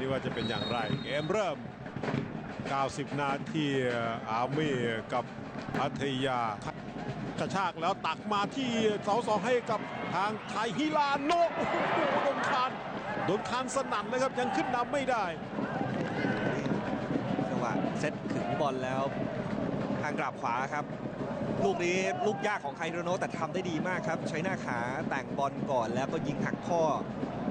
นี้ว่าจะเป็นอย่างไรเกมเริ่ม 90 นาทีอาร์มี่กับพัทยากระชากแล้วตักมาที่เสาสองให้กับทางไทยฮิลาโนโอ้โหโดนคานโดนคานสนั่นเลยครับยังขึ้นนำไม่ได้จังหวะเซตขึงบอลแล้วทางกราบขวาครับ ลูกนี้ลูกยากของไคโรโนแต่ทำได้ดีมากครับ ใช้หน้าขาแต่งบอลก่อนแล้วก็ยิงหักข้อ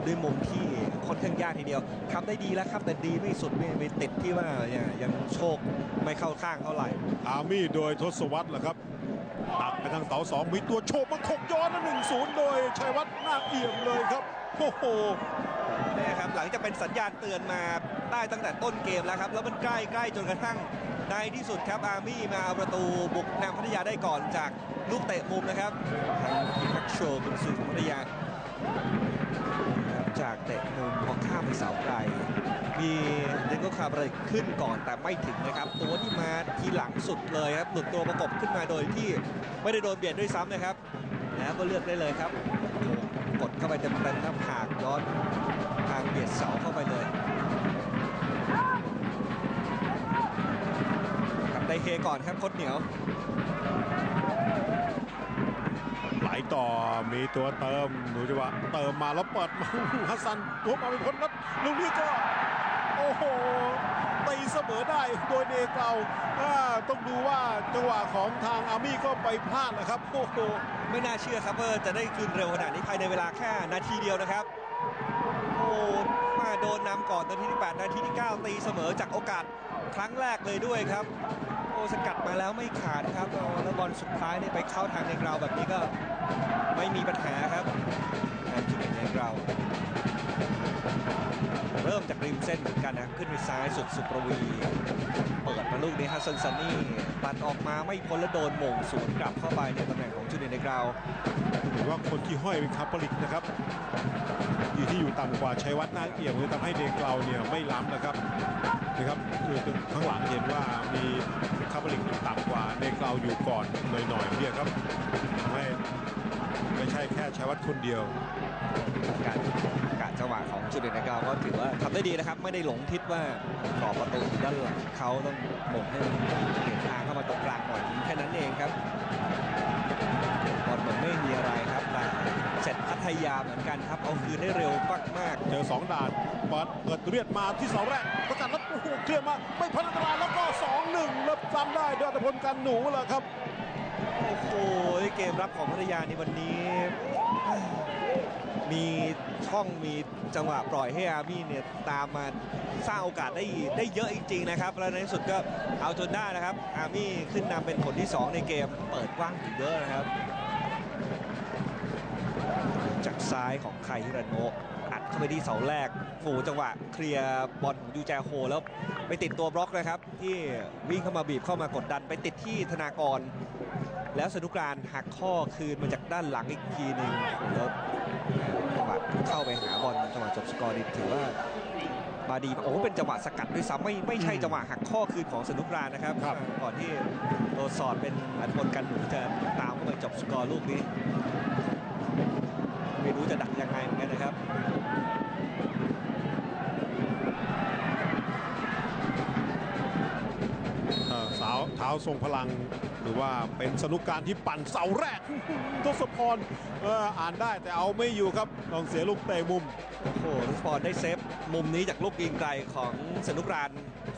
ด้วยมุมที่ค่อนข้างยากทีเดียวทำได้ดีแล้วครับ แต่ดีไม่สุดไม่ไม่ติดที่ว่าเนี่ยยังโชคไม่เข้าข้างเท่าไหร่ อาร์มี่โดยทศวรรษแหละครับตักไปทางเสาสองมีตัวโฉบมาขกย้อนหนึ่งศูนย์โดยชัยวัฒน์นาคเอี่ยมเลยครับโอ้โหนี่ครับหลังจากเป็นสัญญาณเตือนมาได้ตั้งแต่ต้นเกมแล้วครับ แล้วมันใกล้ใกล้จนกระทั่งในที่สุดครับอาร์มี่มาเอาประตูบุกนำพัทยาได้ก่อนจากลูกเตะมุมนะครับทางพิพักโชว์คุณสุของพัทยา มไปเสาไกลมีเดนโกคาบรขึ้นก่อนแต่ไม่ถึงนะครับ ตัวที่มาทีหลังสุดเลยครับหลุดตัวประกบขึ้นมาโดยที่ไม่ได้โดนเบียดด้วยซ้ำนะครับ แล้วก็เลือกได้เลยครับโอ้โหกดเข้าไปเต็มๆครับหากย้อนทางเบียดเสาเข้าไปเลยกับไดเฮก่อนครับโคดเหนียว ไหล ต่อมีตัวเติมดูจังหวะเติมมาแล้วเปิดมาฮัสซันทุบมาเป็นคนนัดลูกนี้ก็โอ้โหตีเสมอได้โดยเนเกาต้องดูว่าจังหวะของทางอาร์มี่ก็ไปพลาดนะครับโอ้โหไม่น่าเชื่อครับว่าจะได้คืนเร็วขนาดนี้ภายในเวลาแค่นาทีเดียวนะครับ โอ้มาโดนนำก่อนนาทีที่ 8 นาทีที่ 9 ตีเสมอจากโอกาสครั้งแรกเลยด้วยครับ สกัดมาแล้วไม่ขาดครับแล้วบอลสุดท้ายนี่ไปเข้าทางในกราวแบบนี้ก็ไม่มีปัญหาครับงานจุดในกราวเริ่มจากริมเส้นเหมือนกันนะขึ้นไปซ้ายสุดสุประวี เปิดมาลูกนี้ฮัสซันซันนี่ปัดออกมาไม่พ้นแล้วโดนหม่งสวนกลับเข้าไปในตำแหน่งของจูเนียร์ในกราวหรือว่าคนที่ห้อยเป็นคาปลิกนะครับ อยู่ที่อยู่ต่ำกว่าชัยวัฒน์นาเอี่ยมเลยทำให้เดเกลาเนี่ยไม่ล้ำนะครับนะครับคือข้างหลังเห็นว่ามีคาปลิกอยู่ต่ำกว่าเดเกลาอยู่ก่อนหน่อยๆเนี่ยครับทำให้ไม่ใช่แค่ชัยวัฒน์คนเดียว การการจังหวะของจูเนียร์ในกาก็ถือว่าทำได้ดีนะครับ ไม่ได้หลงทิศว่ากรอบประตูด้านหลังเขาต้องหม่งให้เปลี่ยนทางเข้ามาตรงกลางหน่อยแค่นั้นเองครับบอลเหมือนไม่มีอะไรครับแต่ เสร็จพัทยาเหมือนกันครับ เอาคืนได้เร็วมากๆเจอสองด่านเปิดเปิดเรียดมาที่เสาแรกประกาศแล้วโอ้โหเคลียร์มาไม่พันอันตรายแล้วก็สองหนึ่งแล้วจำได้ด้วยอัตพลกันหนูแหละครับโอ้โหเกมรับของพัทยาในวันนี้ มีช่องมีจังหวะปล่อยให้อาร์มี่เนี่ยตามมาสร้างโอกาสได้ได้เยอะจริงๆนะครับ แล้วในที่สุดก็เอาจนได้นะครับ อาร์มี่ขึ้นนำเป็นผลที่ 2 ในเกมเปิดกว้างอยู่เยอะนะครับ จากซ้ายของไคฮิรันโนะอัดเข้าไปที่เสาแรกฝูจังหวะเคลียร์บอลของยูแจโฮแล้วไปติดตัวบล็อกนะครับ ที่วิ่งเข้ามาบีบเข้ามากดดันไปติดที่ธนากร แล้วสนุกการหักข้อคืนมาจากด้านหลังอีกทีหนึ่งแล้วจังหวะเข้าไปหาบอลจังหวะจบสกอร์นี่ถือว่ามาดีโอ้โหเป็นจังหวะสกัดด้วยซ้ำไม่ไม่ใช่จังหวะหักข้อคืนของสนุกการนะครับครับ ก่อนที่ตัวสอดเป็นอันพลกันหนูจะตามเข้าไปจบสกอร์ลูกนี้ ไม่รู้จะดักยังไงเหมือนกันนะครับเอ่อสาวเท้าทรงพลังหรือว่าเป็นสนุกการที่ปั่นเสาแรกทศพรเอออ่านได้แต่เอาไม่อยู่ครับต้องเสียลูกเตะมุม หลูกสปอร์ได้เซฟมุมนี้จากลูกยิงไกลของสนุกราน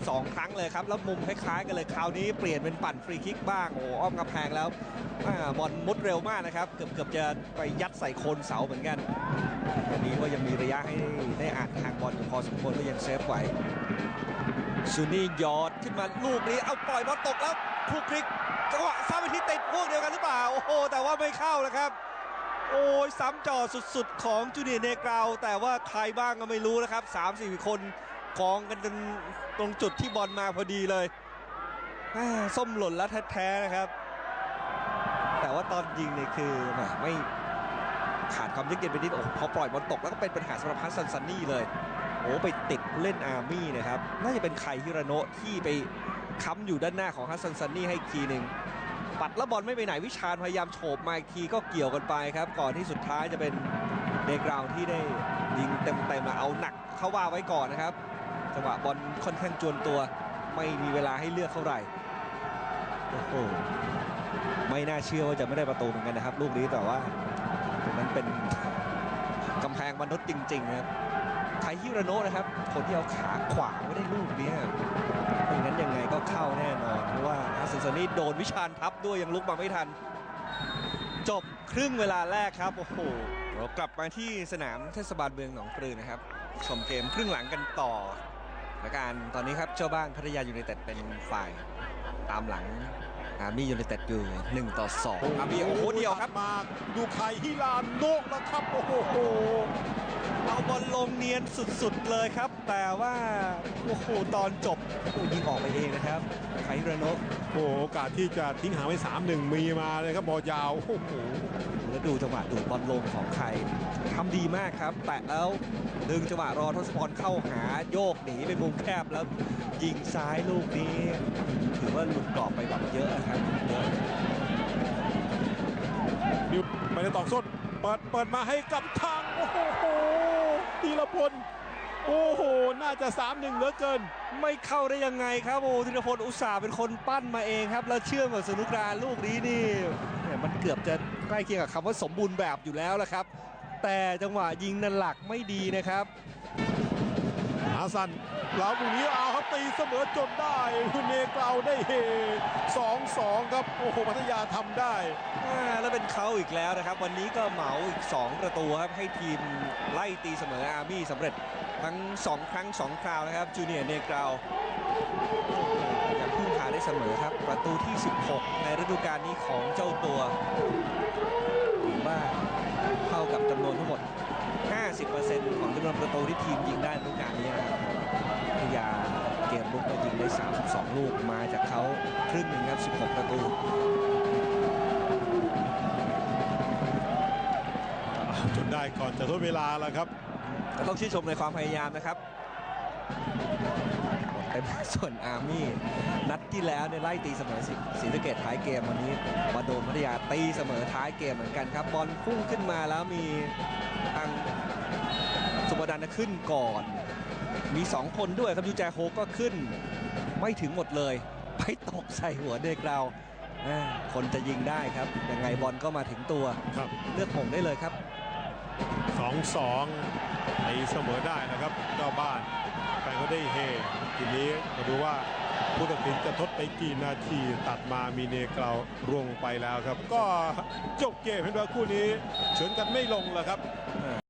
สองครั้งเลยครับ แล้วมุมคล้ายๆกันเลยคราวนี้เปลี่ยนเป็นปั่นฟรีคิกบ้างโอ้อ้อมกำแพงแล้วอบอลมุดเร็วมากนะครับ เกือบเกือบจะไปยัดใส่โคนเสาเหมือนกันอันนี้ก็ยังมีระยะให้ได้อ่านทางบอลอยู่พอสมควรก็ยังเซฟไหวซูนี่ยอดขึ้นมาลูกนี้เอาปล่อยบอลตกแล้วคลุกคลิกจังหวะซ้ำไปที่ติดพวกเดียวกันหรือเปล่า โอ้โหแต่ว่าไม่เข้านะครับ โอ้ยซ้ำจ่อสุดๆ ของจูเนียร์เนกราว แต่ว่าใครบ้างก็ไม่รู้นะครับ3 4คนกองกันจนตรงจุดที่บอลมาพอดีเลยส้มหล่นแล้วแท้ๆนะครับ แต่ว่าตอนยิงเนี่ยคือไม่ขาดความยืดเย็นไปนิดโอ้พอปล่อยบอลตกแล้วก็เป็นปัญหาสำหรับฮัสซันซันนี่เลยโอ้ไปติดเล่นอาร์มี่นะครับ น่าจะเป็นไคฮิราโนะที่ไปค้ำอยู่ด้านหน้าของฮัสซันซันนี่ให้อีกทีหนึ่ง ปัดแล้วบอลไม่ไปไหนวิชาญพยายามโฉบมาอีกทีก็เกี่ยวกันไปครับ ก่อนที่สุดท้ายจะเป็นเดกราวที่ได้ยิงเต็มๆมาเอาหนักเข้าว่าไว้ก่อนนะครับจังหวะบอลค่อนข้างจวนตัว ไม่มีเวลาให้เลือกเท่าไหร่โอ้โหไม่น่าเชื่อว่าจะไม่ได้ประตูเหมือนกันนะครับ ลูกนี้แต่ว่ามันเป็นกำแพงมนุษย์จริงๆนะครับ ไทฮิราโนะนะครับ คนที่เอาขาขวาไม่ได้ลูกนี้ไม่งั้นยังไงก็เข้าแน่นอน เพราะว่าอาเซนซานี่โดนวิชาญทับด้วยยังลุกมาไม่ทัน จบครึ่งเวลาแรกครับ โอ้โหเรากลับมาที่สนามเทศบาลเมืองหนองปลือนะครับ ชมเกมครึ่งหลังกันต่อและการตอนนี้ครับเจ้าบ้านพัทยายูไนเต็ดเป็นฝ่ายตามหลังอาร์มี่ยูไนเต็ดอยู่1ต่อ2อาร์มี่โอ้โหเดียวครับมาดูไคฮิลาโนะแล้วครับ โอ้โหเอา งเนียนสุดๆเลยครับ แต่ว่าโอ้โหตอนจบโอ้ยิงออกไปเองนะครับไคฮิราโนะโอ้โหโอกาสที่จะทิ้งหางไว้3-1มีมาเลยครับบอลยาวโอ้โหแล้วดูจังหวะดูดบอลลงของใครทำดีมากครับ แตะแล้วดึงจังหวะรอทศพรเข้าหาโยกหนีไปมุมแคบแล้วยิงซ้ายลูกนี้ ถือว่าหลุดกรอบไปแบบเยอะนะครับเยอะนิวไปในตอกส้นเปิดเปิดมาให้กับทางโอ้โหธี รพล โอ้โห น่าจะ 3-1เหลือเกิน ไม่เข้าได้ยังไงครับโอ้ธีรพลอุตสาห์เป็นคนปั้นมาเองครับ แล้วเชื่อมกับสนุกราลูกนี้นี่ม่มันเกือบจะใกล้เคียงกับคำว่าสมบูรณ์แบบอยู่แล้วละครับ แต่จังหวะยิงนั้นหลักไม่ดีนะครับาซันเราบุนี้เอาครับตีเสมอจนได้คุณเนกลาได้เฮ2-2ครับโอ้โหพัทยาทำได้แล้วเป็นเขาอีกแล้วนะครับ วันนี้ก็เหมาอีก 2 ประตูครับให้ทีมไล่ตีเสมออาร์มี่สำเร็จทั้ง 2 ครั้ง 2 คราวนะครับจูเนียร์เนกราวยังพึ่งพาได้เสมอครับ ประตูที่ 16 ในฤดูกาลนี้ของเจ้าตัวถือว่าเท่ากับจำนวนทั้งหมด 50%ของจำนวนประตูที่ทีมยิงได้ในฤดูกาลนี้นะครับพัทยาเกมลุกก็ยิงได้ 32 ลูกมาจากเขาครึ่งหนึ่งครับ 16 ประตูจนได้ก่อนจะทดเวลาแล้วครับก็ต้องชื่นชมในความพยายามนะครับเต็มส่วนอาร์มี่นัดที่แล้วเนี่ยไล่ตีเสมอสิศรีสะเกดท้ายเกมวันนี้มาโดนพัทยาตีเสมอท้ายเกมเหมือนกันครับบอลพุ่งขึ้นมาแล้วมีทาง สุบดันขึ้นก่อน มี 2 คนด้วยครับยูแจโฮก็ขึ้น ไม่ถึงหมดเลย ไปตกใส่หัวเด็กเราอ่าคนจะยิงได้ครับยังไงบอลก็มาถึงตัวครับเลือกหม่งได้เลยครับ2-2ตีเสมอได้นะครับเจ้าบ้านแฟนเขาได้เฮทีนี้มาดูว่าผู้ตัดสินจะทดไปกี่นาทีตัดมามีเนเกลาร่วงลงไปแล้วครับ ก็จบเกมเห็นว่าคู่นี้เฉือนกันไม่ลงแล้วครับ